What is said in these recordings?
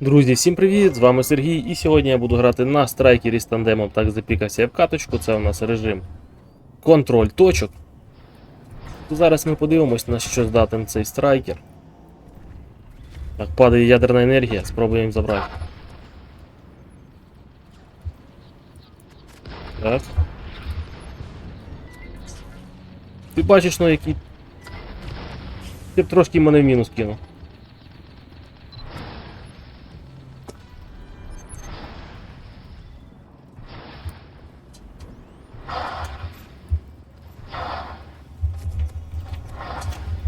Друзі, всім привіт! З вами Сергій, і сьогодні я буду грати на страйкері з тандемом. Так запікався в каточку. Це у нас режим контроль точок. Зараз ми подивимось, на що здатен цей страйкер. Так, падає ядерна енергія, спробуємо забрати. Так. Ти бачиш, ну який. Ти б трошки мене в мінус кинув.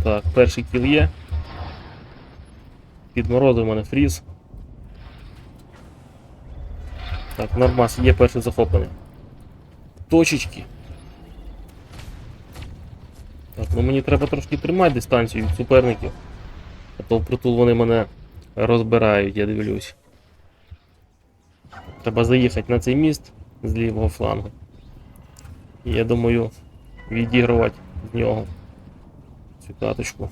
Так, перший кіл є. Підморозив мене фріз. Так, нормас, є перший захоплений. Точечки. Так, ну мені треба трошки тримати дистанцію від суперників. А то впритул вони мене розбирають, я дивлюсь. Треба заїхати на цей міст з лівого флангу. І я думаю, відігрувати з нього цю каточку.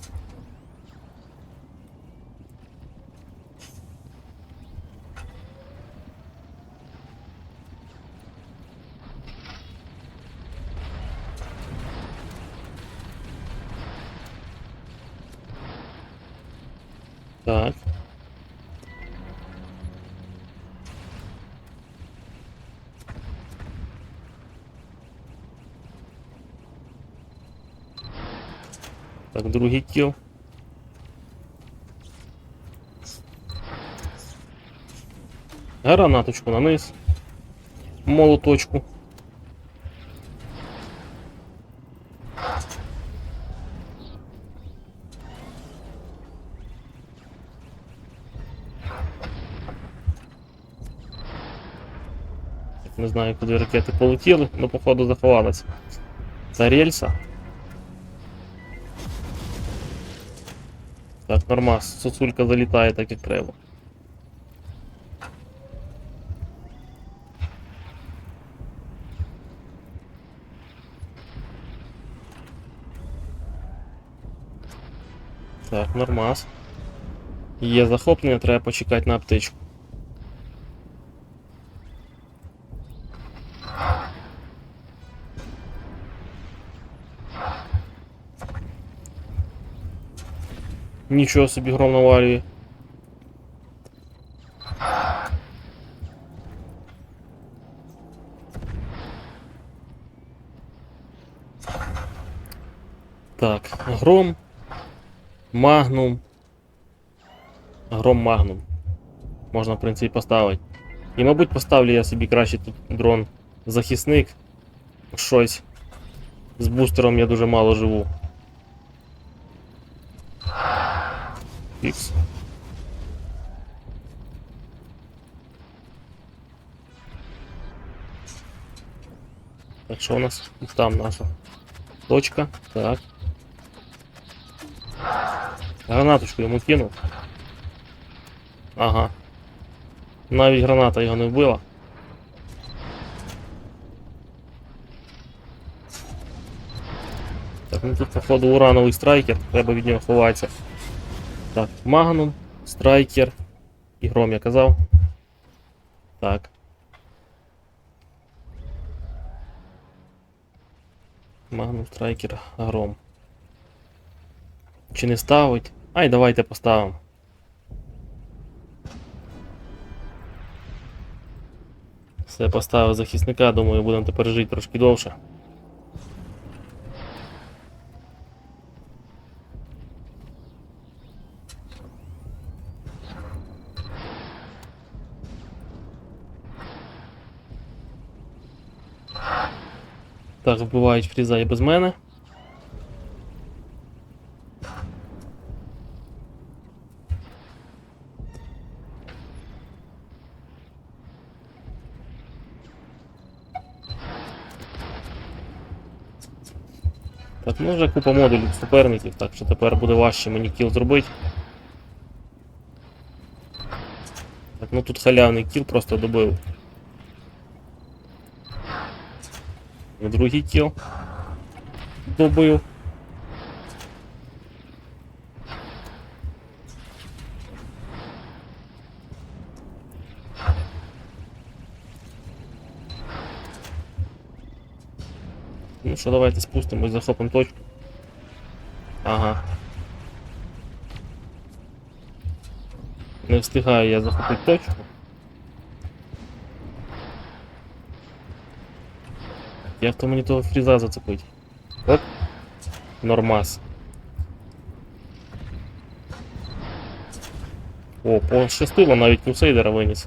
Так. Так, другий кіл. Гранаточку на низ. Молоточку. Не знаю, куди ракети полетіли, але походу заховалися. Це рельса. Так, нормас, сосулька залітає так як треба. Так, нормас. Є захоплення, треба почекати на аптечку. Нічого собі гром навалює. Так, гром. Магнум. Гром магнум. Можна, в принципі, поставити. І, мабуть, поставлю я собі краще тут дрон захисник. Щось. З бустером я дуже мало живу. Фікс. Так, що у нас там наша точка? Так. Гранаточку йому кинув. Ага. Навіть граната його не вбила. Так, ну тут, походу, урановий страйкер, треба від нього ховатися. Так, Магнум, Страйкер і Гром я казав. Так. Магнум, Страйкер, Гром. Чи не ставить? Ай, давайте поставимо. Все, поставив захисника, думаю, будемо тепер жити трошки довше. Так, вбивають фріза і без мене. Так, ну вже купа модулів суперників, так що тепер буде важче мені кіл зробити. Так, ну тут халявний кіл просто добив. Так, другий кіл. Добив. Ну что, давайте спустим спустимось, захопимо точку. Ага. Не встигаю я захопити точку. Як то мені того фріза зацепить? Оп. Нормас. О, пощастило, навіть крусейдера виніс.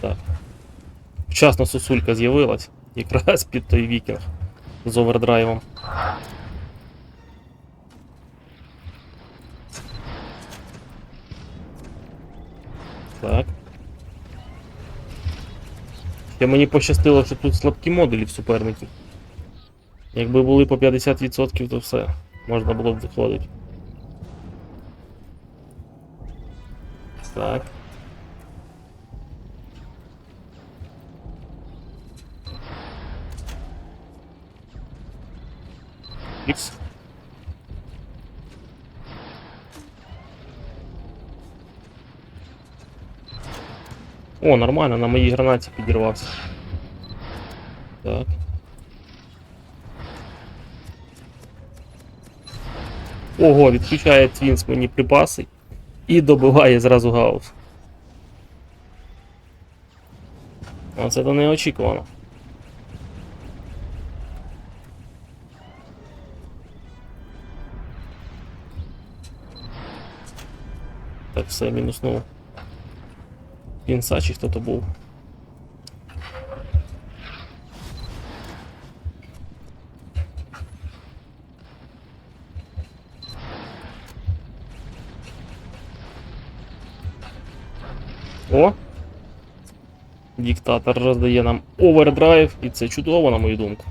Так. Вчасно сосулька з'явилась. Якраз під той вікінг з овердрайвом. Так. Ще мені пощастило, що тут слабкі модулі в суперників. Якби були по 50%, то все. Можна було б виходити. Так. Ікс. О, нормально, на моїй гранаті підірвався. Так. Ого, відключає Твінс мені припаси і добиває зразу гаус. Оце то неочікувано. Так, все, мінуснув. Пінса чи хто то був. О! Диктатор роздає нам овердрайв, і це чудово, на мою думку.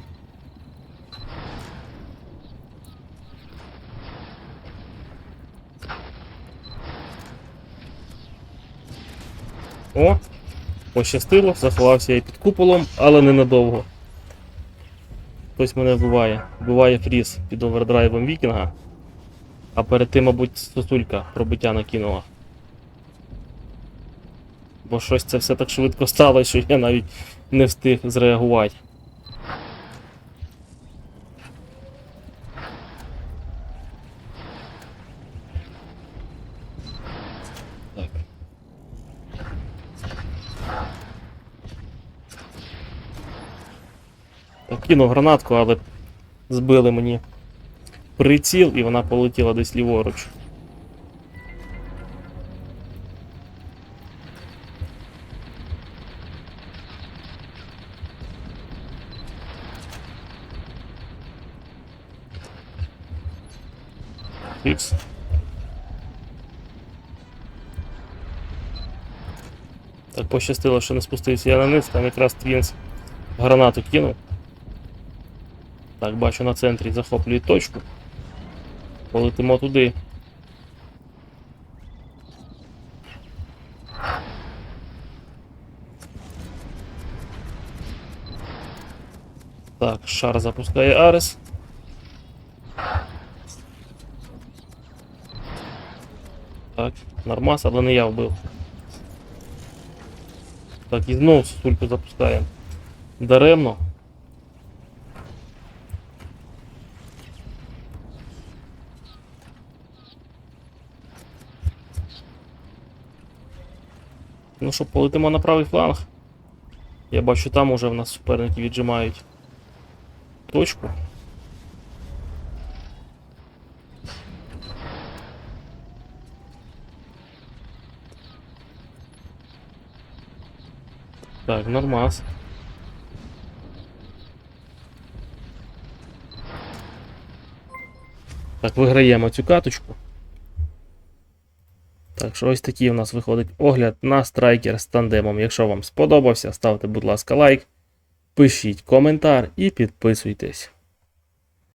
О! Пощастило, заховався я під куполом, але ненадовго. Хтось мене вбиває. Вбиває фріз під овердрайвом вікінга. А перед тим, мабуть, сосулька пробиття накинула. Бо щось це все так швидко стало, що я навіть не встиг зреагувати. Кинув гранатку, але збили мені приціл і вона полетіла десь ліворуч. Фікс. Так пощастило, що не спустився я на низ, там якраз Твінс гранату кинув. Так, бачу на центрі захоплює точку. Полетимо туди. Так, шар запускає Арес. Так, нормас, але не я вбив. Так, і знову сульку запускаємо. Даремно. Ну що, полетимо на правий фланг. Я бачу, там уже в нас суперники віджимають точку. Так, нормас. Так, виграємо цю каточку. Так що ось такий у нас виходить огляд на страйкер з тандемом. Якщо вам сподобався, ставте, будь ласка, лайк, пишіть коментар і підписуйтесь.